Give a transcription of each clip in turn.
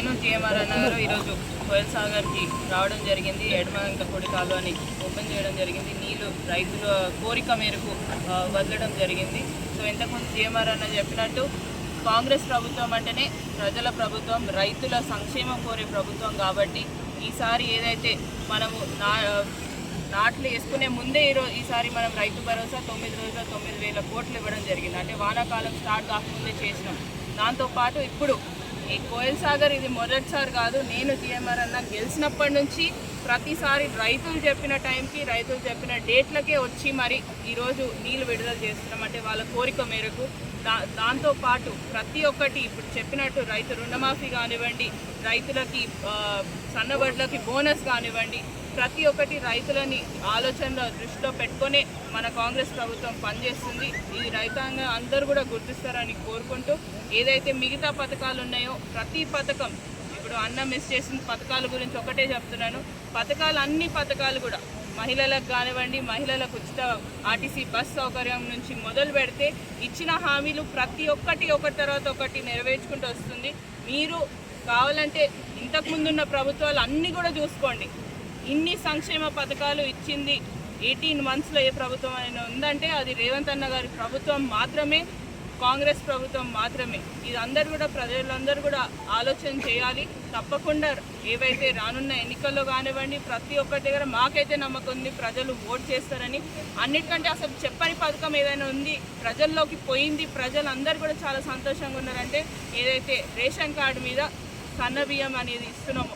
నేను టీఎంఆర్ గారు ఈరోజు కోయల్ సాగర్కి రావడం జరిగింది. ఎడమంక పొడి కాలువని ఓపెన్ చేయడం జరిగింది. నీళ్ళు రైతుల కోరిక మేరకు వదలడం జరిగింది. సో ఇంతకుముందు టీఎంఆర్ అన్న చెప్పినట్టు కాంగ్రెస్ ప్రభుత్వం అంటేనే ప్రజల ప్రభుత్వం రైతుల సంక్షేమం కోరే ప్రభుత్వం కాబట్టి ఈసారి ఏదైతే మనము నా నాట్లు వేసుకునే ముందే ఈరోజు ఈసారి మనం రైతు భరోసా తొమ్మిది రోజుల తొమ్మిది వేల కోట్లు ఇవ్వడం జరిగింది. అంటే వానాకాలం స్టార్ట్ కాకముందే చేసినాం. దాంతోపాటు ఇప్పుడు ఈ కోయల్ సాగర్ ఇది మొదటిసారి కాదు. నేను టీఎంఆర్ అన్న గెలిచినప్పటి నుంచి ప్రతిసారి రైతులు చెప్పిన టైంకి రైతులు చెప్పిన డేట్లకే వచ్చి మరి ఈరోజు నీళ్ళు విడుదల చేస్తున్నాం. అంటే వాళ్ళ కోరిక మేరకు దా దాంతో పాటు ప్రతి ఒక్కటి ఇప్పుడు చెప్పినట్టు రైతు రుణమాఫీ కానివ్వండి రైతులకి సన్నబడులకి సన్నబడ్లకి బోనస్ కానివ్వండి ప్రతి ఒక్కటి రైతులని ఆలోచనలో దృష్టిలో పెట్టుకొని మన కాంగ్రెస్ ప్రభుత్వం పనిచేస్తుంది. ఇది రైతాంగం అందరూ కూడా గుర్తిస్తారని కోరుకుంటూ ఏదైతే మిగతా పథకాలు ఉన్నాయో ప్రతి పథకం ఇప్పుడు అన్న మిస్ చేసిన పథకాల గురించి ఒకటే చెప్తున్నాను. పథకాలు అన్ని పథకాలు కూడా. మహిళలకు కానివ్వండి మహిళలకు ఉచిత ఆర్టీసీ బస్ సౌకర్యం నుంచి మొదలు పెడితే ఇచ్చిన హామీలు ప్రతి ఒక్కటి ఒకటి తర్వాత ఒకటి నెరవేర్చుకుంటూ వస్తుంది. మీరు కావాలంటే ఇంతకుముందున్న ప్రభుత్వాలు అన్నీ కూడా చూసుకోండి. ఇన్ని సంక్షేమ పథకాలు ఇచ్చింది ఎయిటీన్ మంత్స్లో ఏ ప్రభుత్వం అయినా ఉందంటే అది రేవంత్ అన్న గారి ప్రభుత్వం మాత్రమే కాంగ్రెస్ ప్రభుత్వం మాత్రమే. ఇది అందరు కూడా ప్రజలందరూ కూడా ఆలోచన చేయాలి. తప్పకుండా ఏవైతే రానున్న ఎన్నికల్లో కానివ్వండి ప్రతి ఒక్కరి దగ్గర మాకైతే నమ్మకం ఉంది ప్రజలు ఓట్ చేస్తారని. అన్నిటికంటే అసలు చెప్పని పథకం ఏదైనా ఉంది ప్రజల్లోకి పోయింది ప్రజలందరూ కూడా చాలా సంతోషంగా ఉన్నారంటే ఏదైతే రేషన్ కార్డు మీద సన్న బియ్యం అనేది ఇస్తున్నాము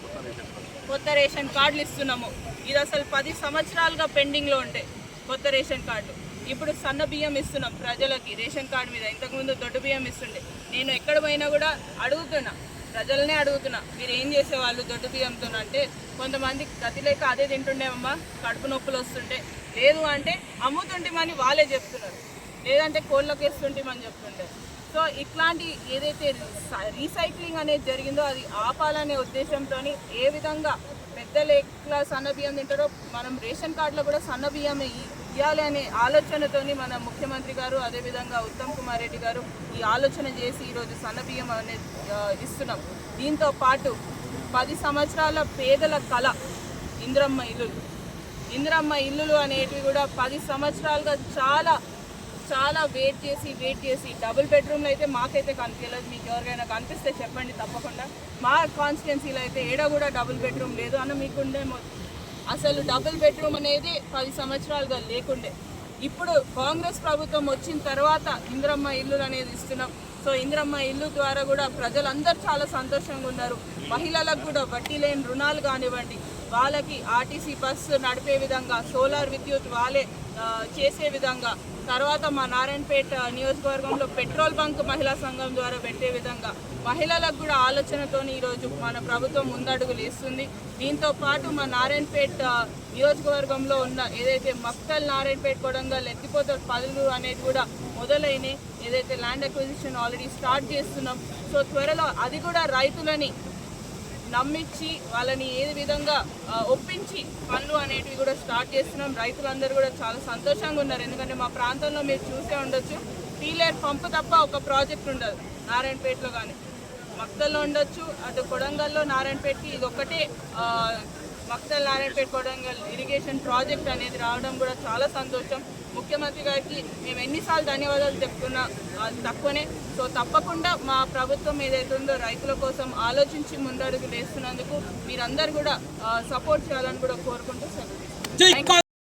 కొత్త రేషన్ కార్డులు ఇస్తున్నాము ఇది అసలు పది సంవత్సరాలుగా పెండింగ్లో ఉండే కొత్త రేషన్ కార్డు. ఇప్పుడు సన్న బియ్యం ఇస్తున్నాం ప్రజలకి రేషన్ కార్డు మీద. ఇంతకుముందు దొడ్డు బియ్యం ఇస్తుండే. నేను ఎక్కడ పోయినా కూడా అడుగుతున్నా. ప్రజలనే అడుగుతున్నా. మీరు ఏం చేసేవాళ్ళు దొడ్డు బియ్యంతో అంటే కొంతమంది గతి లేక అదే తింటుండేమమ్మా కడుపు నొప్పులు వస్తుంటే లేదు అంటే అమ్ముతుంటేమని వాళ్ళే చెప్తున్నారు. లేదంటే కోళ్ళకి వేస్తుంటేమని చెప్తుండే. సో ఇట్లాంటి ఏదైతే రీసైక్లింగ్ అనేది జరిగిందో అది ఆపాలనే ఉద్దేశంతో ఏ విధంగా పెద్ద ఎట్లా సన్న బియ్యం తింటారో మనం రేషన్ కార్డులో కూడా సన్న బియ్యమే ఇ- ఇవ్వాలి అనే ఆలోచనతోని మన ముఖ్యమంత్రి గారు అదేవిధంగా ఉత్తమ్ కుమార్ రెడ్డి గారు ఈ ఆలోచన చేసి ఈరోజు సన్నబియ్యం అనేది ఇస్తున్నాం. దీంతో పాటు పది సంవత్సరాల పేదల కళ ఇంద్రమ్మ ఇల్లులు. ఇంద్రమ్మ ఇల్లులు అనేటివి కూడా పది సంవత్సరాలుగా చాలా చాలా వెయిట్ చేసి వెయిట్ చేసి డబుల్ బెడ్రూమ్లు అయితే మాకైతే కనిపించలేదు. మీకు ఎవరికైనా కనిపిస్తే చెప్పండి తప్పకుండా. మా కాన్స్టిట్యున్సీలో అయితే ఏడ కూడా డబుల్ బెడ్రూమ్ లేదు. అన్న మీకుండే అసలు డబుల్ బెడ్రూమ్ అనేది పది సంవత్సరాలుగా లేకుండే. ఇప్పుడు కాంగ్రెస్ ప్రభుత్వం వచ్చిన తర్వాత ఇంద్రమ్మ ఇల్లు అనేది ఇస్తున్నాం. సో ఇంద్రమ్మ ఇల్లు ద్వారా కూడా ప్రజలందరూ చాలా సంతోషంగా ఉన్నారు. మహిళలకు కూడా వడ్డీ లేని రుణాలు కానివ్వండి. వాళ్ళకి ఆర్టీసీ బస్సు నడిపే విధంగా సోలార్ విద్యుత్ వాళ్ళే చేసే విధంగా తర్వాత మా నారాయణపేట నియోజకవర్గంలో పెట్రోల్ బంక్ మహిళా సంఘం ద్వారా పెట్టే విధంగా మహిళలకు కూడా ఆలోచనతోని ఈరోజు మన ప్రభుత్వం ముందడుగులు ఇస్తుంది దీంతో పాటు మా నారాయణపేట నియోజకవర్గంలో ఉన్న ఏదైతే మక్తల్ నారాయణపేట కొడంగల్ ఎత్తిపోతల పదులు అనేది కూడా మొదలైనవి ఏదైతే ల్యాండ్ అక్విజిషన్ ఆల్రెడీ స్టార్ట్ చేస్తున్నాం. సో త్వరలో అది కూడా రైతులని నమ్మించి వాళ్ళని ఏ విధంగా ఒప్పించి పనులు అనేటివి కూడా స్టార్ట్ చేస్తున్నాం. రైతులందరూ కూడా చాలా సంతోషంగా ఉన్నారు. ఎందుకంటే మా ప్రాంతంలో మీరు చూసే ఉండొచ్చు టీలేర్ పంపు తప్ప ఒక ప్రాజెక్ట్ ఉండదు నారాయణపేటలో కానీ మక్తల్లో ఉండొచ్చు అటు కొడంగల్లో నారాయణపేటకి ఇది ఒక్కటే మక్సల్ నారాయణపేట కొడంగల్ ఇరిగేషన్ ప్రాజెక్ట్ అనేది రావడం కూడా చాలా సంతోషం. ముఖ్యమంత్రి గారికి మేము ఎన్నిసార్లు ధన్యవాదాలు చెప్తున్నా తక్కువనే. సో తప్పకుండా మా ప్రభుత్వం ఏదైతే ఉందో రైతుల కోసం ఆలోచించి ముందడుగు వేస్తున్నందుకు మీరందరూ కూడా సపోర్ట్ చేయాలని కూడా కోరుకుంటూ సెలవు